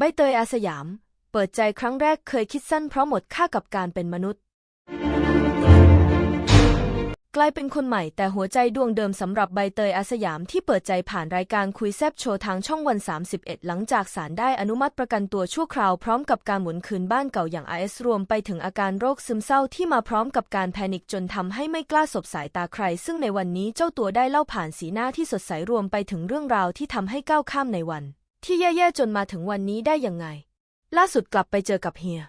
ใบเตยอาสยาม เปิดใจครั้งแรกเคยคิดสั้นเพราะหมดค่ากับการเป็นมนุษย์ กลายเป็นคนใหม่แต่หัวใจดวงเดิมสำหรับใบเตยอาสยามที่เปิดใจผ่านรายการคุยแซบโชว์ทางช่องวัน 31 หลังจากศาลได้อนุมัติประกันตัวชั่วคราวพร้อมกับการหมุนคืนบ้านเก่าอย่าง IS รวมไปถึงอาการโรคซึมเศร้าที่มาพร้อมกับการแพนิคจนทำให้ไม่กล้าสบสายตาใคร ซึ่งในวันนี้เจ้าตัวได้เล่าผ่านสีหน้าที่สดใสรวมไปถึงเรื่องราวที่ทำให้ก้าวข้ามในวัน ที่แย่ๆจนมาถึงวันนี้ได้ยังไง ล่าสุดกลับไปเจอกับเฮีย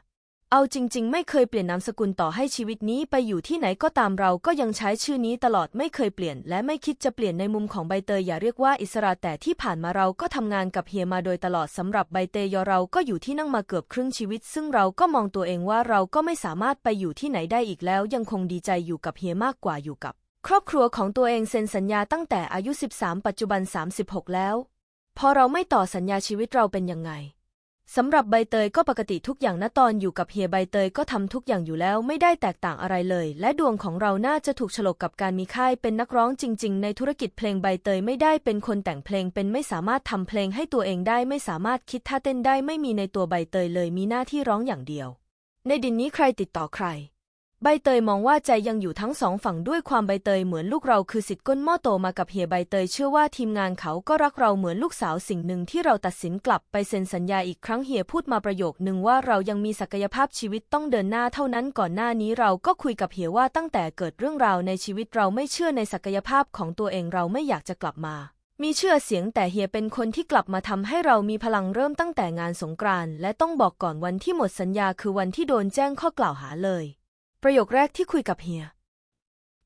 เอาจริง ๆ ไม่เคยเปลี่ยนนามสกุลต่อให้ชีวิตนี้ไปอยู่ที่ไหนก็ตามเราก็ยังใช้ชื่อนี้ตลอดไม่เคยเปลี่ยน และไม่คิดจะเปลี่ยนในมุมของใบเตยอย่าเรียกว่าอิสระแต่ที่ผ่านมาเราก็ทำงานกับเฮียมาโดยตลอดสำหรับใบเตยเราก็อยู่ที่นั่งมาเกือบครึ่งชีวิต ซึ่งเราก็มองตัวเองว่าเราก็ไม่สามารถไปอยู่ที่ไหนได้อีกแล้ว ยังคงดีใจอยู่กับเฮียมากกว่าอยู่กับ ครอบครัวของตัวเองเซ็นสัญญาตั้งแต่อายุ 13 ปัจจุบัน 36 แล้ว พอเราไม่ต่อสัญญาชีวิตเราเป็นยังไงสำหรับใบเตยก็ปกติทุกอย่างณตอนอยู่กับเฮียใบเตยก็ทำทุกอย่างอยู่แล้วไม่ได้แตกต่างอะไรเลย และดวงของเราน่าจะถูกฉลกกับการมีค่ายเป็นนักร้องจริง ๆ ในธุรกิจเพลงใบเตยไม่ได้เป็นคนแต่งเพลงเป็นไม่สามารถทำเพลงให้ตัวเองได้ไม่สามารถคิดท่าเต้นได้ไม่มีในตัวใบเตยเลยมีหน้าที่ร้องอย่างเดียว ในดินนี้ใครติดต่อใคร ใบเตยมองว่าใจยังอยู่ทั้งสองฝั่งด้วยความใบเตยเหมือนลูกเราคือสิทธิ์ก้นหม้อโตมากับเฮียใบเตยเชื่อว่าทีมงานเขาก็รักเราเหมือนลูกสาวสิ่งหนึ่งที่เราตัดสินกลับไปเซ็นสัญญาอีกครั้งเฮียพูดมาประโยคหนึ่งว่าเรายังมีศักยภาพชีวิตต้องเดินหน้าเท่านั้นก่อนหน้านี้เราก็คุยกับเฮียว่าตั้งแต่เกิดเรื่องราวในชีวิตเราไม่เชื่อในศักยภาพของตัวเองเราไม่อยากจะกลับมา มีเชื่อเสียงแต่เฮียเป็นคนที่กลับมาทำให้เรามีพลังเริ่มตั้งแต่งานสงกรานต์และต้องบอกก่อนวันที่หมดสัญญาคือวันที่โดนแจ้งข้อกล่าวหาเลย ประโยคแรกที่คุยกับเฮีย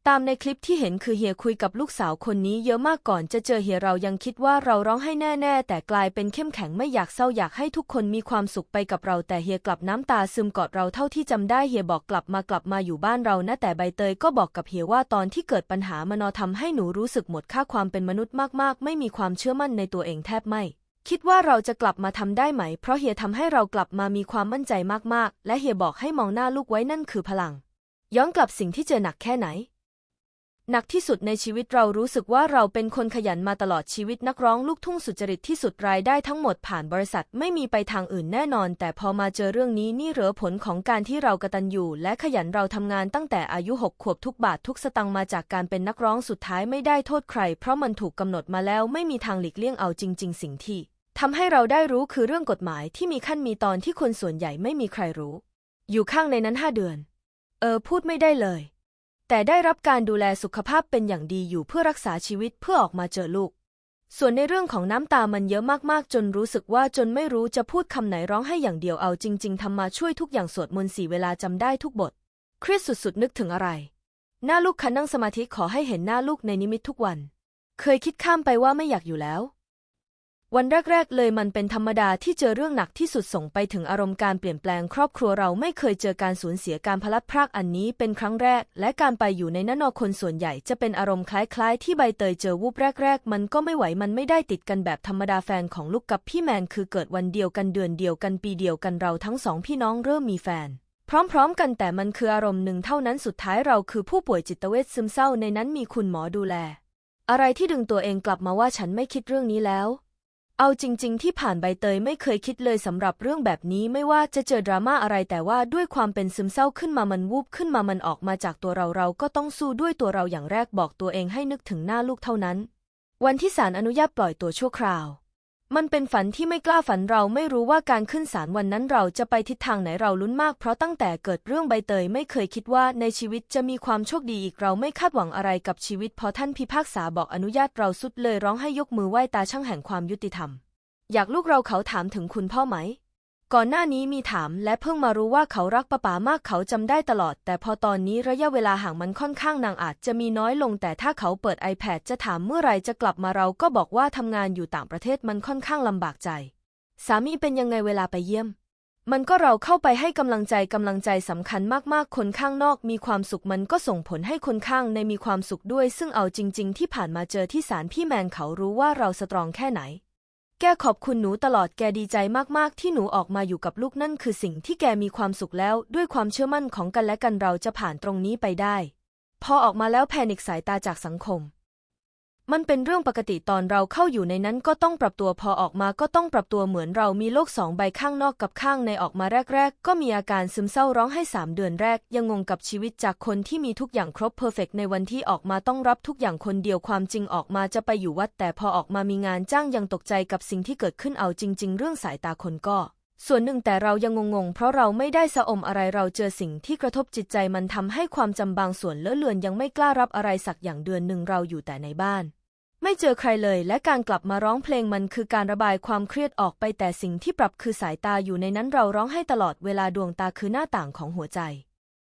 ตามในคลิปที่เห็นคือเฮียคุยกับลูกสาวคนนี้เยอะมากก่อนจะเจอเฮียเรายังคิดว่าเราร้องให้แน่ๆ แต่กลายเป็นเข้มแข็งไม่อยากเศร้าอยากให้ทุกคนมีความสุขไปกับเราแต่เฮียกลับน้ำตาซึมกอดเราเท่าที่จำได้เฮียบอกกลับมากลับมาอยู่บ้านเรานะแต่ใบเตยก็บอกกับเฮียว่าตอนที่เกิดปัญหามานอทำให้หนูรู้สึกหมดค่าความเป็นมนุษย์มากๆ ไม่มีความเชื่อมั่นในตัวเองแทบไม่ คิดว่าเราจะกลับมาทำได้ไหม เพราะเฮียทำให้เรากลับมามีความมั่นใจมากๆ และเฮียบอกให้มองหน้าลูกไว้นั่นคือพลัง ย้อนกลับสิ่งที่เจอหนักแค่ไหน หนักที่สุดในชีวิตเรารู้สึกว่าเราเป็นคนขยันมาตลอดชีวิตนักร้องลูกทุ่งสุจริตที่สุดรายได้ทั้งหมดผ่านบริษัทไม่มีไปทางอื่นแน่นอน แต่พอมาเจอเรื่องนี้นี่เหลือผลของการที่เรากระตันอยู่และขยันเราทำงานตั้งแต่อายุหกขวบทุกบาททุกสตังมาจากการเป็นนักร้องสุดท้ายไม่ได้โทษใคร เพราะมันถูกกำหนดมาแล้วไม่มีทางหลีกเลี่ยงเอาจริง ๆ สิ่งที่ ทำให้เราได้รู้คือเรื่องกฎหมายที่มีขั้นมีตอนที่คนส่วนใหญ่ไม่มีใครรู้ อยู่ข้างในนั้นห้าเดือน เออ พูดไม่ได้เลย แต่ได้รับการดูแลสุขภาพเป็นอย่างดีอยู่เพื่อรักษาชีวิตเพื่อออกมาเจอลูก ส่วนในเรื่องของน้ำตามันเยอะมากๆ จนรู้สึกว่าจนไม่รู้จะพูดคำไหนร้องให้อย่างเดียวเอาจริง ๆทำมาช่วยทุกอย่างสวดมนต์สี่เวลาจำได้ทุกบท เครียดสุดๆนึกถึงอะไร หน้าลูกคันนั่งสมาธิขอให้เห็นหน้าลูกในนิมิตทุกวัน เคยคิดข้ามไปว่าไม่อยากอยู่แล้ว วันแรก ๆ เลยมันเป็นธรรมดาที่เจอเรื่องหนักที่สุดส่งไปถึงอารมณ์การเปลี่ยนแปลงครอบครัวเราไม่เคยเจอการสูญเสียการพลัดพรากอันนี้เป็นครั้งแรก และการไปอยู่ในนนอคนส่วนใหญ่จะเป็นอารมณ์คล้ายๆ ที่ใบเตยเจอวูบแรก ๆ มันก็ไม่ไหวมันไม่ได้ติดกันแบบธรรมดาแฟนของลูกกับพี่แมนคือเกิดวันเดียวกันเดือนเดียวกันปีเดียวกันเราทั้งสองพี่น้องเริ่มมีแฟนพร้อมๆ กันแต่มันคืออารมณ์หนึ่งเท่านั้นสุดท้ายเราคือผู้ป่วยจิตเวชซึมเศร้าในนั้นมีคุณหมอดูแล อะไรที่ดึงตัวเองกลับมาว่าฉันไม่คิดเรื่องนี้แล้ว เอาจริง ๆ ที่ผ่านใบเตยไม่เคยคิดเลยสำหรับเรื่องแบบนี้ไม่ว่าจะเจอดราม่าอะไรแต่ว่าด้วยความเป็นซึมเศร้าขึ้นมามันวูบขึ้นมามันออกมาจากตัวเราเราก็ต้องสู้ด้วยตัวเราอย่างแรกบอกตัวเองให้นึกถึงหน้าลูกเท่านั้น วันที่ศาลอนุญาตปล่อยตัวชั่วคราว มันเป็นฝันที่ไม่กล้าฝันเราไม่รู้ว่าการขึ้นศาลวันนั้นเราจะไปทิศทางไหนเราลุ้นมากเพราะตั้งแต่เกิดเรื่องใบเตยไม่เคยคิดว่าในชีวิตจะมีความโชคดีอีกเราไม่คาดหวังอะไรกับชีวิตพอท่านพิพากษาบอกอนุญาตเราสุดเลยร้องให้ยกมือไหว้ตาช่างแห่งความยุติธรรม อยากลูกเราเขาถามถึงคุณพ่อไหม ก่อนหน้านี้มีถามและเพิ่งมารู้ว่าเขารักป้าป๋ามากเขาจำได้ตลอด แต่พอตอนนี้ระยะเวลาห่างมันค่อนข้างนางอาจจะมีน้อยลง แต่ถ้าเขาเปิด iPad จะถามเมื่อไรจะกลับมาเราก็บอกว่าทำงานอยู่ต่างประเทศมันค่อนข้างลำบากใจ สามีเป็นยังไงเวลาไปเยี่ยม มันก็เราเข้าไปให้กำลังใจกำลังใจสำคัญมากๆ คนข้างนอกมีความสุขมันก็ส่งผลให้คนข้างในมีความสุขด้วย ซึ่งเอาจริง ๆ ที่ผ่านมาเจอที่ศาลพี่แมนเขารู้ว่าเราสตรองแค่ไหน แกขอบคุณหนูตลอดแกดีใจมากๆ ที่หนูออกมาอยู่กับลูกนั่นคือสิ่งที่แกมีความสุขแล้ว ด้วยความเชื่อมั่นของกันและกันเราจะผ่านตรงนี้ไปได้ พอออกมาแล้วแพนิกสายตาจากสังคม มันเป็นเรื่องปกติตอนเราเข้าอยู่ในนั้นก็ต้องปรับตัวพอออกมาก็ต้องปรับตัวเหมือนเรามีโลกสองใบข้างนอกกับข้างในออกมาแรก ๆ ก็มีอาการซึมเศร้าร้องไห้สามเดือนแรก ยังงงกับชีวิตจากคนที่มีทุกอย่างครบเพอร์เฟกในวันที่ออกมาต้องรับทุกอย่างคนเดียวความจริงออกมาจะไปอยู่วัด แต่พอออกมามีงานจ้างยังตกใจกับสิ่งที่เกิดขึ้นเอาจริง ๆ เรื่องสายตาคนก็ ส่วนหนึ่งแต่เรายังงงๆ เพราะเราไม่ได้สะอมอะไรเราเจอสิ่งที่กระทบจิตใจมันทำให้ความจำบางส่วนเลอะเลือนยังไม่กล้ารับอะไรสักอย่างเดือนหนึ่งเราอยู่แต่ในบ้าน ไม่เจอใครเลยและการกลับมาร้องเพลงมันคือการระบายความเครียดออกไปแต่สิ่งที่ปรับคือสายตาอยู่ในนั้นเราร้องให้ตลอดเวลาดวงตาคือหน้าต่างของหัวใจ